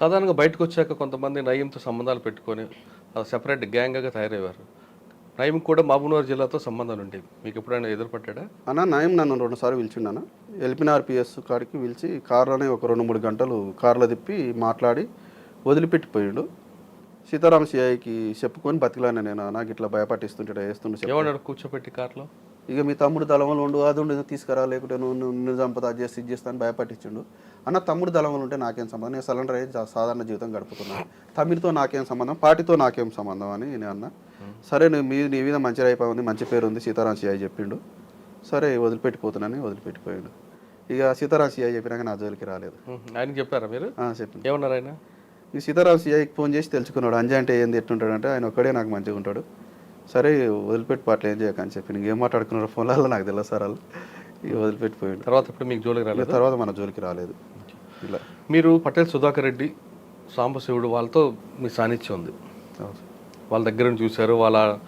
సాధారణంగా బయటకు వచ్చాక కొంతమంది నయంతో సంబంధాలు పెట్టుకొని సెపరేట్ గ్యాంగ్గా తయారయ్యారు నయం కూడా మహబూబ్నగర్ జిల్లాతో సంబంధాలు ఉండేవి మీకు ఎప్పుడైనా ఎదురుపట్టాడా? అన్న నాయం నన్ను రెండుసార్లు పిలిచిండన్న ఎల్పినార్పిఎస్ కాడికి పిలిచి కార్లోనే ఒక రెండు మూడు గంటలు కార్లో తిప్పి మాట్లాడి వదిలిపెట్టిపోయిండు. సీతారామ సిఐకి చెప్పుకొని బతికిలానే నేను నాకు ఇట్లా భయపట్టిస్తుంటే వేస్తుండే కూర్చోపెట్టి కార్లో? ఇక మీ తమ్ముడు దళంలో ఉండు అది ఉండు తీసుకురా లేకుంటే నువ్వు నిన్ను చంపుతా అది చేసి ఇది చేస్తాను భయపట్టించిండు. అన్న తమ్ముడు దళంలో ఉంటే నాకేం సంబంధం? నేను సరెండర్ అయ్యి సాధారణ జీవితం గడుపుతున్నాను తమ్ముడితో నాకేం సంబంధం? పార్టీతో నాకేం సంబంధం అని నేను అన్న. సరే నువ్వు మీ నీ మీద మంచి అయిపోయి ఉంది మంచి పేరు ఉంది సీతారాం సిఐ చెప్పిండు. సరే వదిలిపెట్టిపోతున్నానని వదిలిపెట్టిపోయాడు. ఇక సీతారాం సిఐ చెప్పినాక నా జోలికి రాలేదు. ఉహు. ఆయనకి చెప్పారా మీరు? చెప్పింది ఏమన్నారు ఆయన? సీతారాం సిఐకి ఫోన్ చేసి తెలుసుకున్నాడు. అంజయ్ అంటే ఏంది ఎట్టుంటాడు అంటే ఆయన ఒక్కడే నాకు మంచిగా ఉంటాడు. సరే వదిలిపెట్టి పాటలు ఏం చేయకని చెప్పి. నీకు ఏం మాట్లాడుకున్నారో ఫోన్లలో నాకు తెలియదు సార్ వాళ్ళు. ఇక వదిలిపెట్టిపోయాడు. తర్వాత ఇప్పుడు మీకు జోలికి రాలేదు? తర్వాత మన జోలికి రాలేదు. ఇలా. మీరు పటేల్ సుధాకర్ రెడ్డి సాంబశివుడు వాళ్ళతో మీ సాన్నిధ్యం ఉంది. వాళ్ళ దగ్గర నుంచి చూశారు. వాళ్ళ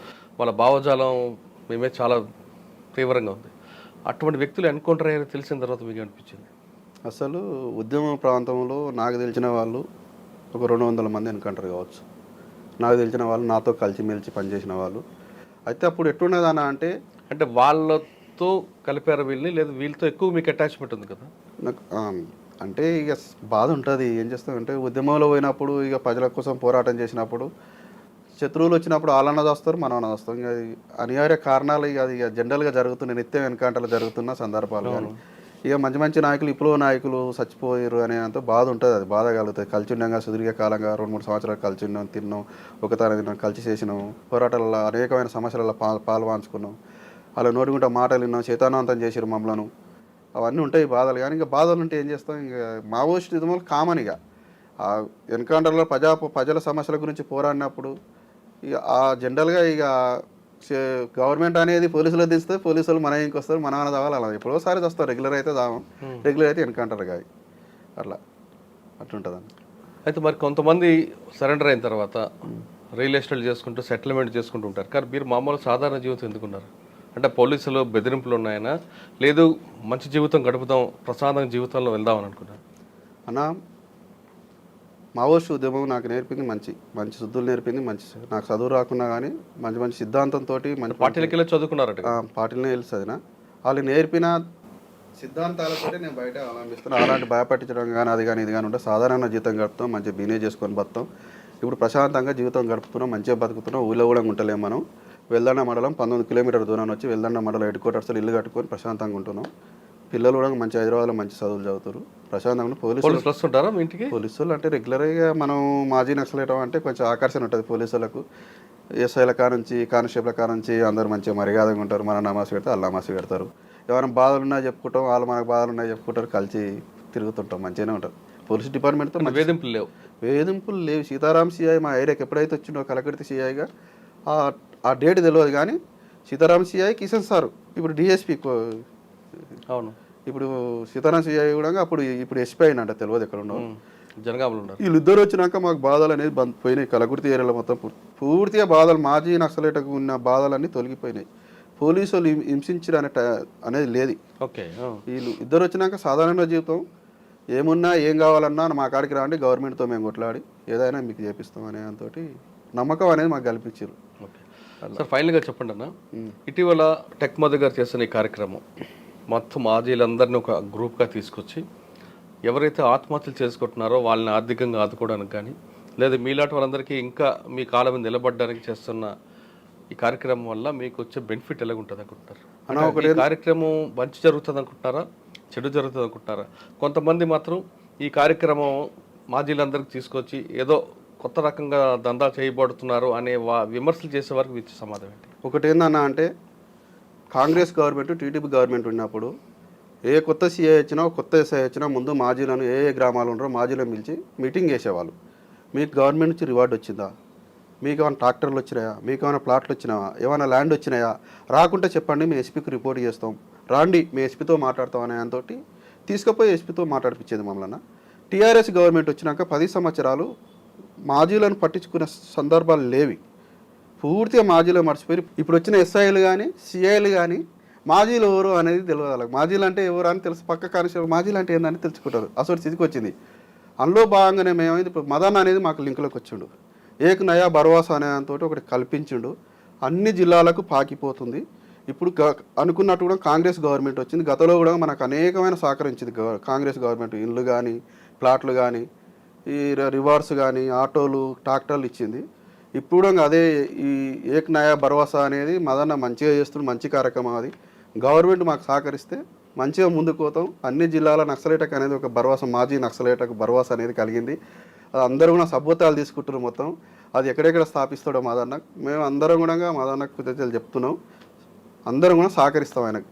వాళ్ళ భావజాలం మేమే చాలా తీవ్రంగా ఉంది. అటువంటి వ్యక్తులు ఎన్కౌంటర్ అయ్యారో తెలిసిన తర్వాత మీకు అనిపించింది అసలు ఉద్యమ ప్రాంతంలో నాకు తెలిసిన వాళ్ళు ఒక రెండు వందల మంది ఎన్కౌంటర్ కావచ్చు. నాకు తెలిసిన వాళ్ళు నాతో కలిసిమెలిసి పనిచేసిన వాళ్ళు. అయితే అప్పుడు ఎట్లున్నదన్న అంటే అంటే వాళ్ళతో కలిపారు వీళ్ళని? లేదా వీళ్ళతో ఎక్కువ మీకు అటాచ్మెంట్ ఉంది కదా? నాకు అంటే ఇక బాధ ఉంటుంది. ఏం చేస్తామంటే ఉద్యమంలో పోయినప్పుడు ఇక ప్రజల కోసం పోరాటం చేసినప్పుడు శత్రువులు వచ్చినప్పుడు వాళ్ళన్న వస్తారు మనం అన్న వస్తాం ఇక అనివార్య కారణాలు ఇక అది ఇక జనరల్గా జరుగుతున్న నిత్యం వెనకాంటలు జరుగుతున్న సందర్భాలు కానీ ఇక మంచి మంచి నాయకులు ఇప్పుడు నాయకులు చచ్చిపోయారు అనే అంత బాధ ఉంటుంది. అది బాధ కలుగుతుంది. కలిసి ఉండగా సుదీర్ఘ కాలంగా రెండు మూడు సంవత్సరాలు కలిసి ఉన్నాం తిన్నాం ఒక తిన్నాం కలిసి చేసినాం. పోరాటాలలో అనేకమైన సమస్యలలో పా పాల్పంచుకున్నాం. అలా నోటుకుంటే మాటలు విన్నాం చేతానంతం చేసారు మమ్మలను. అవన్నీ ఉంటాయి బాధలు. కానీ ఇంకా బాధలు ఉంటే ఏం చేస్తాం? ఇంకా మావోయిస్ట్ ఇది కామన్ ఇక. ఆ ఎన్కౌంటర్లో ప్రజా ప్రజల సమస్యల గురించి పోరాడినప్పుడు ఇక ఆ జనరల్గా ఇక గవర్నమెంట్ అనేది పోలీసులు దిస్తే పోలీసులు మన ఇంటికి వస్తారు మన అన్న తావాలి అలా. ఎప్పుడోసారి వస్తారు రెగ్యులర్ అయితే దావం. రెగ్యులర్ అయితే ఎన్కౌంటర్ కాదు అట్లా. అట్లుంటుందండి. అయితే మరి కొంతమంది సరెండర్ అయిన తర్వాత రియల్ ఎస్టేట్ చేసుకుంటూ సెటిల్మెంట్ చేసుకుంటూ ఉంటారు. కానీ మీరు మామూలు సాధారణ జీవితం ఎందుకున్నారు? అంటే పోలీసులు బెదిరింపులు ఉన్నాయనా? లేదు మంచి జీవితం గడుపుదాం ప్రశాంతంగా జీవితంలో వెళ్దామని అనుకున్నారు? అన్న మావోయిస్ట్ ఉద్యమం నాకు నేర్పింది మంచి మంచి శుద్ధులు నేర్పింది మంచి నాకు చదువు రాకున్నా కానీ మంచి మంచి సిద్ధాంతంతో మంచి పార్టీలకి వెళ్ళి చదువుకున్నారట ఆ, పార్టీలనే తెలుస్తుంది నా వాళ్ళు నేర్పిన సిద్ధాంతాలతో నేను బయట అవలంబిస్తున్నాను అలాంటి భయపట్టించడం కానీ అది కానీ ఇది కానీ ఉంటే సాధారణ జీవితం గడుపుతాం మంచిగా బిజినెస్ చేసుకొని బతాం ఇప్పుడు ప్రశాంతంగా జీవితం గడుపుతున్నాం మంచిగా బతుకుతున్నాం ఊళ్ళో కూడా ఉంటలేం మనం. వెల్దండ మండలం పంతొమ్మిది కిలోమీటర్ దూరం వచ్చి వెల్దండ మండలం హెడ్ క్వార్టర్స్లో ఇల్లు కట్టుకొని ప్రశాంతంగా ఉంటున్నాం. పిల్లలు కూడా మంచి హైదరాబాద్లో మంచి చదువులు చదువుతారు. ప్రశాంతంగా పోలీసులు పోలీసులు వస్తుంటారా మీ ఇంటికి? పోలీసులు అంటే రెగ్యులర్గా మనం మాజీ నక్సలేటం అంటే కొంచెం ఆకర్షణ ఉంటుంది పోలీసులకు. ఎస్ఐల కా నుంచి కానిస్టేబుల్ కా నుంచి అందరూ మంచిగా మర్యాదగా ఉంటారు. మన నమాజ్ పెడితే వాళ్ళు నమాజ్ పెడతారు. ఎవరైనా బాధలు ఉన్నా చెప్పుకుంటాం వాళ్ళు మనకు బాధలు ఉన్నాయి చెప్పుకుంటారు కలిసి తిరుగుతుంటాం మంచిగానే ఉంటారు పోలీస్ డిపార్ట్మెంట్తో వేధింపులు లేవు? వేధింపులు లేవు. సీతారాం సిఐ మా ఏరియాకి ఎప్పుడైతే వచ్చిండో కలకర్తి సిఐగా ఆ ఆ డేట్ తెలియదు కానీ సీతారాం సిఐ కిషన్ సార్ ఇప్పుడు డిఎస్పి అవును. ఇప్పుడు సీతారాం సిఐ కూడా అప్పుడు ఇప్పుడు ఎస్పీ అయినంట తెలియదు ఎక్కడ ఉండవు. జనగాములు ఉన్నారు. వీళ్ళిద్దరు వచ్చినాక మాకు బాధలు అనేది బంద్ పోయినాయి. కలగుర్తి ఏరియాలో మొత్తం పూర్- పూర్తిగా బాధలు మాజీ నక్సలేటకు ఉన్న బాధలన్నీ తొలగిపోయినాయి. పోలీసు వాళ్ళు హింసించడం అనే ట- అనేది లేదు. ఓకే. వీళ్ళు ఇద్దరు వచ్చినాక సాధారణ జీవితం ఏమున్నా ఏం కావాలన్నా మా కాడికి రాండి గవర్నమెంట్తో మేము కొట్లాడి ఏదైనా మీకు చేపిస్తాం అనే దాంతో నమ్మకం అనేది మాకు కల్పించారు ఓకే. సార్ ఫైనల్గా చెప్పండి అన్న ఇటీవల టెక్ మధు గారు చేస్తున్న ఈ కార్యక్రమం మొత్తం మాజీలందరినీ ఒక గ్రూప్గా తీసుకొచ్చి ఎవరైతే ఆత్మహత్యలు చేసుకుంటున్నారో వాళ్ళని ఆర్థికంగా ఆదుకోవడానికి కానీ లేదా మీలాంటి వాళ్ళందరికీ ఇంకా మీ కాలం మీద నిలబడడానికి చేస్తున్న ఈ కార్యక్రమం వల్ల మీకు వచ్చే బెనిఫిట్ ఎలా ఉంటుంది ఈ కార్యక్రమం మంచి జరుగుతుంది అనుకుంటారా చెడు జరుగుతుంది అనుకుంటారా కొంతమంది మాత్రం ఈ కార్యక్రమం మాజీలందరికీ తీసుకొచ్చి ఏదో కొత్త రకంగా దందా చేయబడుతున్నారు అనే వా విమర్శలు చేసే వరకు సమాధానం ఏంటి? ఒకటి ఏందన్నా అంటే కాంగ్రెస్ గవర్నమెంట్ టీడీపీ గవర్నమెంట్ ఉన్నప్పుడు ఏ కొత్త సీఏ వచ్చినా కొత్త ఎస్ఐ వచ్చినా ముందు మాజీలను ఏ ఏ గ్రామాలు ఉన్నారో మాజీలను పిలిచి మీటింగ్ చేసేవాళ్ళు. మీకు గవర్నమెంట్ నుంచి రివార్డ్ వచ్చిందా? మీకు ఏమైనా ట్రాక్టర్లు వచ్చినాయా? మీకు ఏమైనా ప్లాట్లు వచ్చినాయా? ఏమైనా ల్యాండ్ వచ్చినాయా? రాకుంటే చెప్పండి మేము ఎస్పీకి రిపోర్ట్ చేస్తాం. రాండి మీ ఎస్పీతో మాట్లాడతాం అనే దాంతో తీసుకుపోయి ఎస్పీతో మాట్లాడిపించేది మమ్మల్ని. టీఆర్ఎస్ గవర్నమెంట్ వచ్చినాక పది సంవత్సరాలు మాజీలను పట్టించుకునే సందర్భాలు లేవి. పూర్తిగా మాజీలో మర్చిపోయి ఇప్పుడు వచ్చిన ఎస్ఐలు కానీ సిఐలు కానీ మాజీలు ఎవరు అనేది తెలియదు వాళ్ళకి. మాజీలు అంటే ఎవరు అని తెలుసు. పక్క కానిస్టేబుల్ మాజీలు అంటే ఏందని తెలుసుకుంటారు. అసలు స్థితికి వచ్చింది. అందులో భాగంగానే మేమైంది ఇప్పుడు మదన్ అనేది మాకు లింకులోకి వచ్చిండు. ఏక్ నయా భరోసా అనే దానితోటి ఒకటి కల్పించిండు. అన్ని జిల్లాలకు పాకిపోతుంది. ఇప్పుడు అనుకున్నట్టు కూడా కాంగ్రెస్ గవర్నమెంట్ వచ్చింది. గతంలో కూడా మనకు అనేకమైన సహకరించింది కాంగ్రెస్ గవర్నమెంట్. ఇల్లు కానీ ప్లాట్లు కానీ ఈ రివార్డ్స్ కానీ ఆటోలు ట్రాక్టర్లు ఇచ్చింది. ఇప్పుడు కూడా అదే ఈ ఏక్ నయా భరోసా అనేది మదన్న మంచిగా చేస్తున్న మంచి కార్యక్రమం అది. గవర్నమెంట్ మాకు సహకరిస్తే మంచిగా ముందుకు పోతాం. అన్ని జిల్లాల నక్సలేటకు అనేది ఒక భరోసా మాజీ నక్సలేటకు భరోసా అనేది కలిగింది. అది అందరూ కూడా సభ్యతాలు తీసుకుంటున్నారు మొత్తం. అది ఎక్కడెక్కడ స్థాపిస్తాడో మాదన్న. మేము అందరం కూడా మాదన్న కృతజ్ఞతలు చెప్తున్నాం. అందరం కూడా సహకరిస్తాం ఆయనకు.